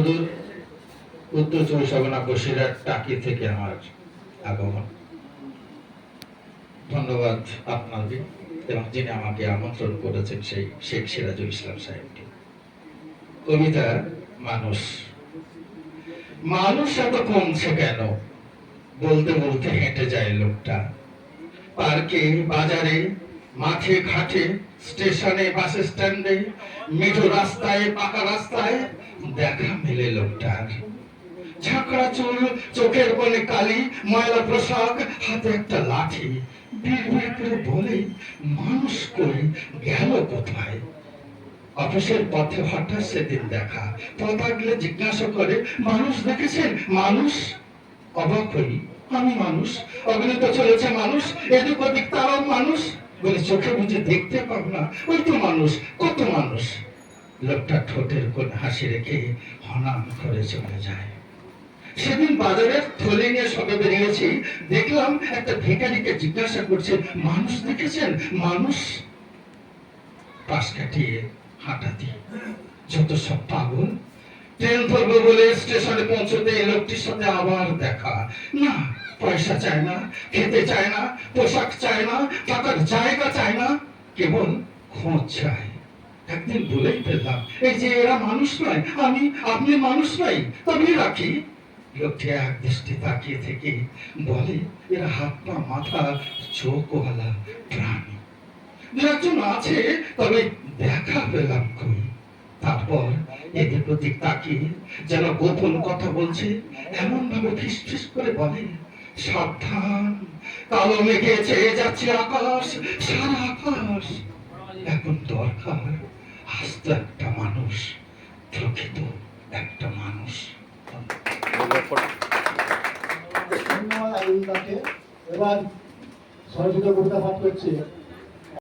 সুদূর উত্তর চব্বিশ পরগনা বসিরহাট টাকি থেকে আমার আগমন। ধন্যবাদ আপনাকে এবং যিনি আমাকে আমন্ত্রণ করেছেন সেই শেখ সিরাজুল ইসলাম সাহেবকে। কবিতা, মানুষ। মানুষ এত কমছে কেন? বলতে বলতে হেঁটে যায় লোকটা। পার্কে বাজারে মাঠে, ঘাটে, স্টেশনে, বাস স্ট্যান্ডে, মেঠো রাস্তায়, পাকা রাস্তায় দেখা মেলে লোকটার। চুল, চোখের কোণে কালি, ময়লা পোশাক, হাতে একটা লাঠি। করে বলে, মানুষ কই, গেল কোথায়? অফিসের পথে হঠাৎ সেদিন দেখা। পথ জিজ্ঞাসা করে, মানুষ দেখেছেন? মানুষ? অবাক হই, আমি মানুষ। অগ্নিত চলেছে মানুষ, এদিক ওদিক তারাও মানুষ। বলে, চোখে বুঝে দেখতে পাব না। ওই তো মানুষ, কত মানুষ? লোকটা ঠোঁটের কোন হাসি রেখে হনাম করে চলে যায়। সেদিন বাজারের থলে নিয়ে সবে বেরিয়েছি। দেখলাম একটা ভিখারিকে জিজ্ঞাসা করছে, মানুষ দেখেছেন? মানুষ? পাশ কাটিয়ে হাঁটা দিয়ে। যত সব পাগল ট্রেন ধরবো বলে স্টেশনে পৌঁছতে লোকটির সাথে আবার দেখা। না পয়সা চায় না, খেতে চায় না, পোশাক চায় না, থাকার জায়গা চায় না, কেবল খোঁজ চায়। একদিন বলেই ফেললাম, এই যে এরা মানুষ নয়, আমি, আপনি মানুষ নই, তবে রাখি লোকটি এক দৃষ্টি তাকিয়ে থেকে বলে, এরা হাত পা, মাথা, চোখওয়ালা প্রাণী। দু একজন আছে, তবে দেখা পেলাম কই? তারপর এদিক ওদিক তাকিয়ে যেন গোপন কথা বলছে এমন ভাবে ফিস ফিস করে বলে সাবধান। কালো মেঘে ছেয়ে যাচ্ছে আকাশ, সারা আকাশ। এখন দরকার আস্ত একটা মানুষ, প্রকৃত একটা মানুষ। ধন্যবাদ আইনদাকে এবার সরস্বতী কবিতা পাঠ করছে।